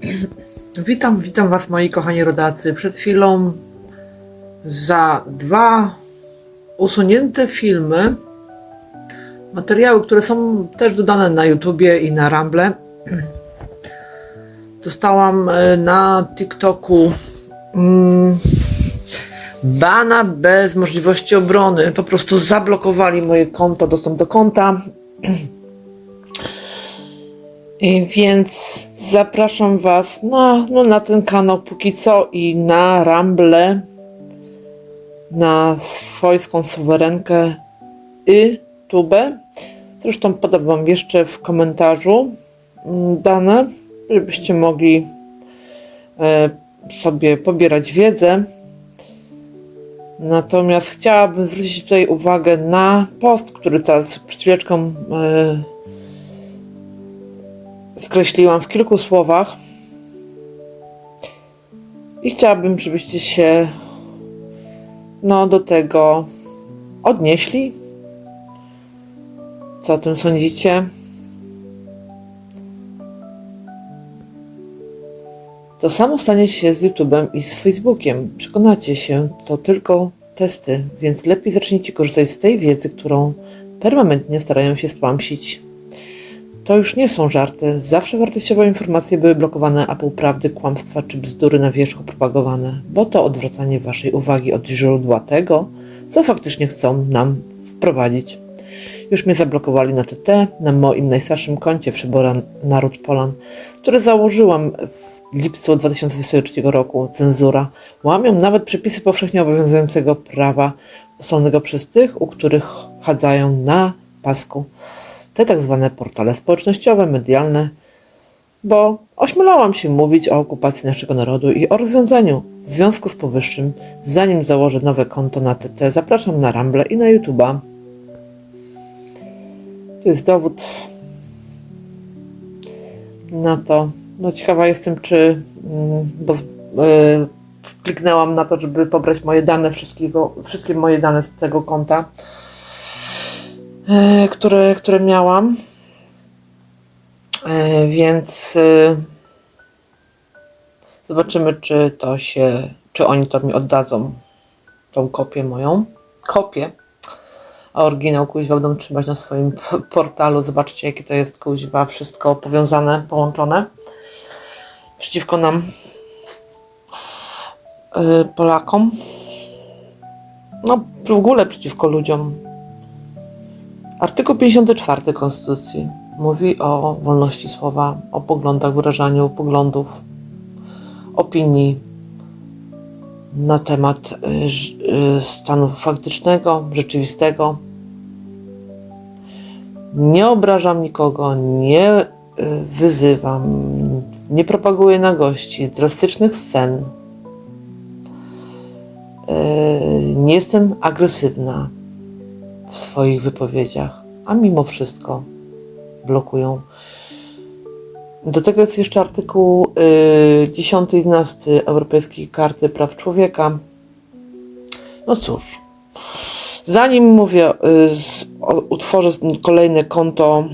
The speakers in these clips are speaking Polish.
Witam, witam Was moi kochani rodacy. Przed chwilą za dwa usunięte filmy, materiały, które są też dodane na YouTubie i na Rumble, dostałam e, na TikToku mm, bana bez możliwości obrony. Po prostu zablokowali moje konto, dostęp do konta. I więc zapraszam Was na, no, na ten kanał póki co i na Rumble, na swojską suwerenkę i tubę. Zresztą podam Wam jeszcze w komentarzu mm, dane, żebyście mogli e, sobie pobierać wiedzę. Natomiast chciałabym zwrócić tutaj uwagę na post, który teraz przed chwileczką e, skreśliłam w kilku słowach. I chciałabym, żebyście się no, do tego odnieśli. Co o tym sądzicie? To samo stanie się z YouTube'em i z Facebookiem. Przekonacie się, to tylko testy, więc lepiej zacznijcie korzystać z tej wiedzy, którą permanentnie starają się spamsić. To już nie są żarty. Zawsze wartościowe informacje były blokowane, a półprawdy, kłamstwa czy bzdury na wierzchu propagowane, bo to odwracanie waszej uwagi od źródła tego, co faktycznie chcą nam wprowadzić. Już mnie zablokowali na TT, na moim najstarszym koncie Przybora Naród Polan, które założyłam w lipcu 2023 roku. Cenzura. Łamią nawet przepisy powszechnie obowiązującego prawa ustalonego przez tych, u których chadzają na pasku te tak zwane portale społecznościowe, medialne, bo ośmielałam się mówić o okupacji naszego narodu i o rozwiązaniu. W związku z powyższym, zanim założę nowe konto na TT, zapraszam na Rumble i na YouTube'a. To jest dowód na to. No ciekawa jestem, czy mm, bo yy, kliknęłam na to, żeby pobrać moje dane, wszystkiego, wszystkie moje dane z tego konta. E, które, które miałam. E, więc e, zobaczymy, czy to się, czy oni to mi oddadzą, tą kopię moją. Kopię. A oryginał kuźwa będą trzymać na swoim portalu. Zobaczcie, jakie to jest kuźwa, wszystko powiązane, połączone. Przeciwko nam, Polakom. No, w ogóle przeciwko ludziom Artykuł 54 Konstytucji mówi o wolności słowa, o poglądach, wyrażaniu poglądów, opinii na temat y, y, stanu faktycznego, rzeczywistego. Nie obrażam nikogo, nie y, wyzywam, nie propaguję nagości, drastycznych scen. Nie jestem agresywna w swoich wypowiedziach, a mimo wszystko blokują. Do tego jest jeszcze artykuł y, 10 i 11 Europejskiej Karty Praw Człowieka. No cóż, zanim mówię, y, utworzę kolejne konto,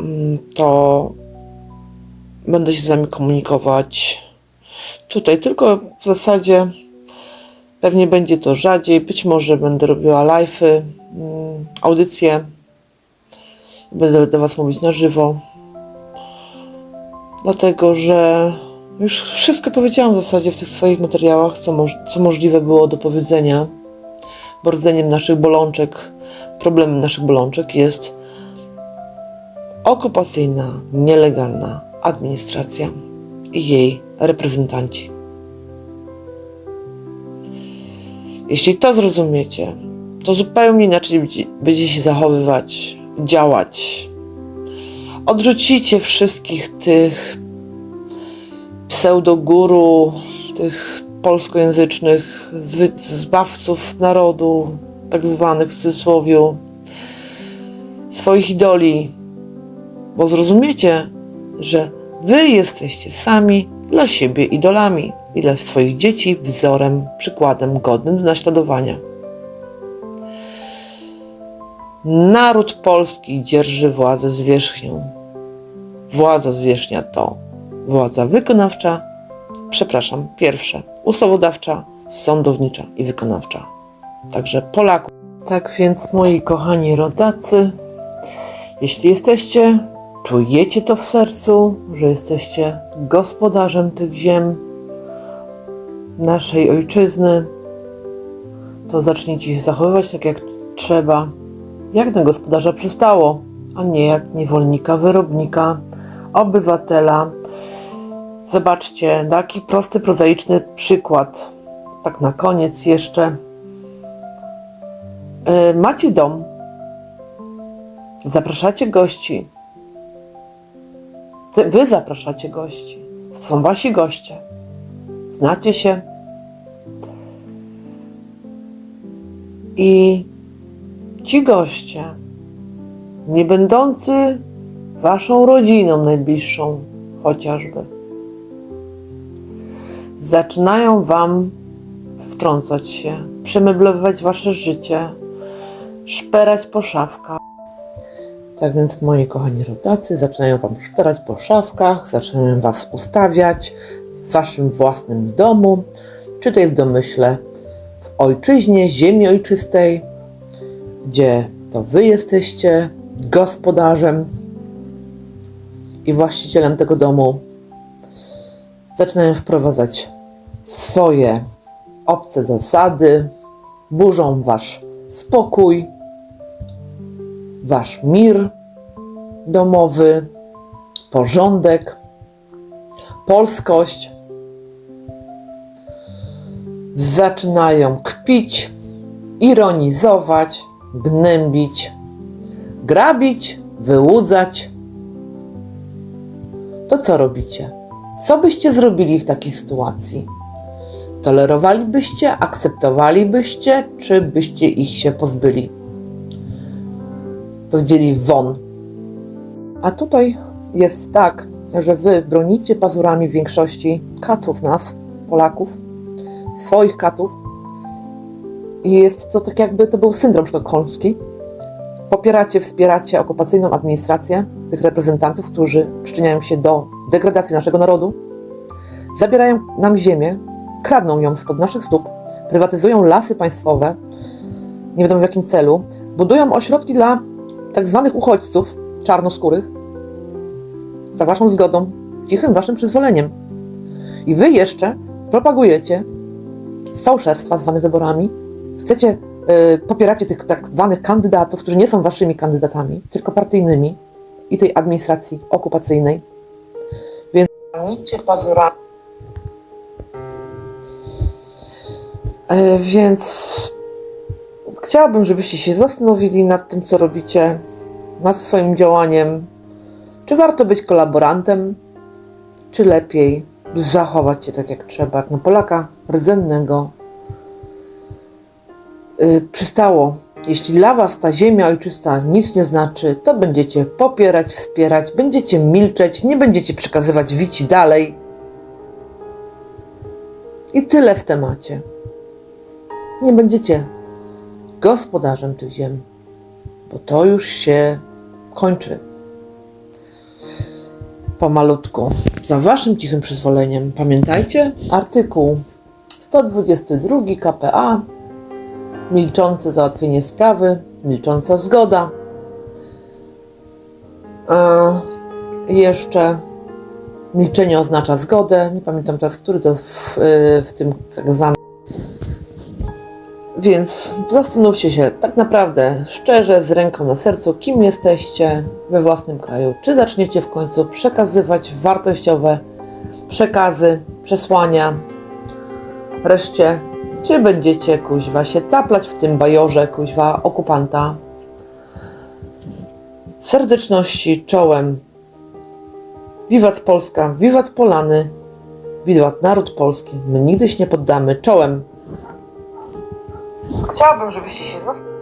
y, to będę się z Wami komunikować tutaj, tylko w zasadzie pewnie będzie to rzadziej, być może będę robiła live'y, Mm, audycję. Będę do Was mówić na żywo. Dlatego, że już wszystko powiedziałam w zasadzie w tych swoich materiałach, co, moż co możliwe było do powiedzenia. Bo rdzeniem naszych bolączek, problemem naszych bolączek jest okupacyjna, nielegalna administracja i jej reprezentanci. Jeśli to zrozumiecie, to zupełnie inaczej będzie się zachowywać, działać. Odrzucicie wszystkich tych pseudoguru, tych polskojęzycznych zbawców narodu, tak zwanych w cudzysłowie, swoich idoli, bo zrozumiecie, że wy jesteście sami dla siebie idolami i dla swoich dzieci wzorem, przykładem godnym do naśladowania. Naród polski dzierży władzę zwierzchnią. Władza zwierzchnia to władza wykonawcza, przepraszam, pierwsze, ustawodawcza, sądownicza i wykonawcza. Także Polaków. Tak więc, moi kochani rodacy, jeśli jesteście, czujecie to w sercu, że jesteście gospodarzem tych ziem, naszej ojczyzny, to zacznijcie się zachowywać tak jak trzeba, jak na gospodarza przystało, a nie jak niewolnika, wyrobnika, obywatela. Zobaczcie, taki prosty, prozaiczny przykład. Tak na koniec jeszcze. E, Macie dom, zapraszacie gości. Wy zapraszacie gości. To są wasi goście. Znacie się. I ci goście, nie będący waszą rodziną najbliższą, chociażby, zaczynają wam wtrącać się, przemeblowywać wasze życie, szperać po szafkach. Tak więc, moi kochani rodacy, zaczynają wam szperać po szafkach, zaczynają was ustawiać w waszym własnym domu, czy tutaj w domyśle w ojczyźnie, ziemi ojczystej, gdzie to wy jesteście gospodarzem i właścicielem tego domu. Zaczynają wprowadzać swoje obce zasady, burzą wasz spokój, wasz mir domowy, porządek, polskość. Zaczynają kpić, ironizować, gnębić, grabić, wyłudzać. To co robicie? Co byście zrobili w takiej sytuacji? Tolerowalibyście, akceptowalibyście, czy byście ich się pozbyli? Powiedzieli won. A tutaj jest tak, że wy bronicie pazurami większości katów nas, Polaków, swoich katów. I jest to tak jakby to był syndrom sztokholmski. Popieracie, wspieracie okupacyjną administrację tych reprezentantów, którzy przyczyniają się do degradacji naszego narodu, zabierają nam ziemię, kradną ją spod naszych stóp, prywatyzują lasy państwowe, nie wiadomo w jakim celu, budują ośrodki dla tak zwanych uchodźców czarnoskórych za waszą zgodą, cichym waszym przyzwoleniem. I wy jeszcze propagujecie fałszerstwa zwane wyborami. Chcecie, y, popieracie tych tak zwanych kandydatów, którzy nie są waszymi kandydatami, tylko partyjnymi i tej administracji okupacyjnej. Więc bronicie pazurami. E, Więc chciałabym, żebyście się zastanowili nad tym, co robicie, nad swoim działaniem. Czy warto być kolaborantem, czy lepiej zachować się tak jak trzeba, jak na Polaka rdzennego. Yy, przystało. Jeśli dla Was ta ziemia ojczysta nic nie znaczy, to będziecie popierać, wspierać, będziecie milczeć, nie będziecie przekazywać wici dalej. I tyle w temacie. Nie będziecie gospodarzem tych ziem, bo to już się kończy. Pomalutku. Za waszym cichym przyzwoleniem. Pamiętajcie artykuł 122 KPA. Milczące załatwienie sprawy, milcząca zgoda. A jeszcze milczenie oznacza zgodę. Nie pamiętam teraz, który to w, y, w tym tak zwanym. Więc zastanówcie się tak naprawdę szczerze, z ręką na sercu, kim jesteście we własnym kraju. Czy zaczniecie w końcu przekazywać wartościowe przekazy, przesłania reszcie, czy będziecie kuźwa się taplać w tym bajorze kuźwa okupanta. Serdeczności czołem. Wiwat Polska, wiwat Polany, wiwat naród polski. My nigdy się nie poddamy. Czołem. Chciałabym, żebyście się zastanowili.